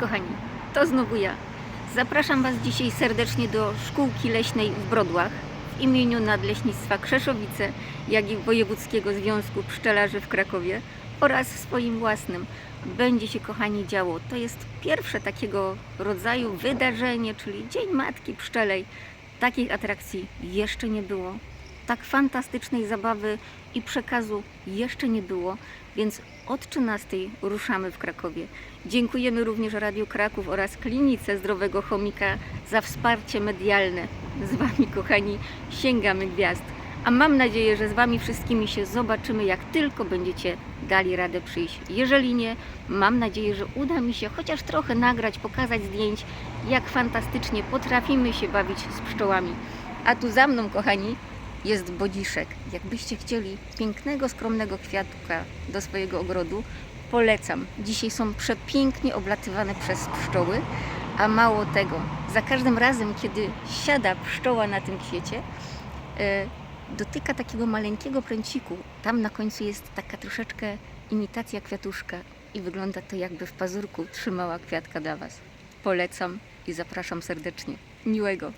Kochani, to znowu ja. Zapraszam Was dzisiaj serdecznie do Szkółki Leśnej w Brodłach w imieniu Nadleśnictwa Krzeszowice, jak i Wojewódzkiego Związku Pszczelarzy w Krakowie oraz w swoim własnym. Będzie się kochani działo. To jest pierwsze takiego rodzaju wydarzenie, czyli Dzień Matki Pszczelej. Takich atrakcji jeszcze nie było. Tak fantastycznej zabawy i przekazu jeszcze nie było, więc od 13 ruszamy w Krakowie. Dziękujemy również Radiu Kraków oraz Klinice Zdrowego Chomika za wsparcie medialne. Z Wami, kochani, sięgamy gwiazd. A mam nadzieję, że z Wami wszystkimi się zobaczymy, jak tylko będziecie dali radę przyjść. Jeżeli nie, mam nadzieję, że uda mi się chociaż trochę nagrać, pokazać zdjęć, jak fantastycznie potrafimy się bawić z pszczołami. A tu za mną, kochani, jest bodziszek. Jakbyście chcieli pięknego, skromnego kwiatka do swojego ogrodu, polecam. Dzisiaj są przepięknie oblatywane przez pszczoły, a mało tego, za każdym razem, kiedy siada pszczoła na tym kwiecie, e, dotyka takiego maleńkiego pręciku. Tam na końcu jest taka troszeczkę imitacja kwiatuszka i wygląda to jakby w pazurku trzymała kwiatka dla Was. Polecam i zapraszam serdecznie. Miłego.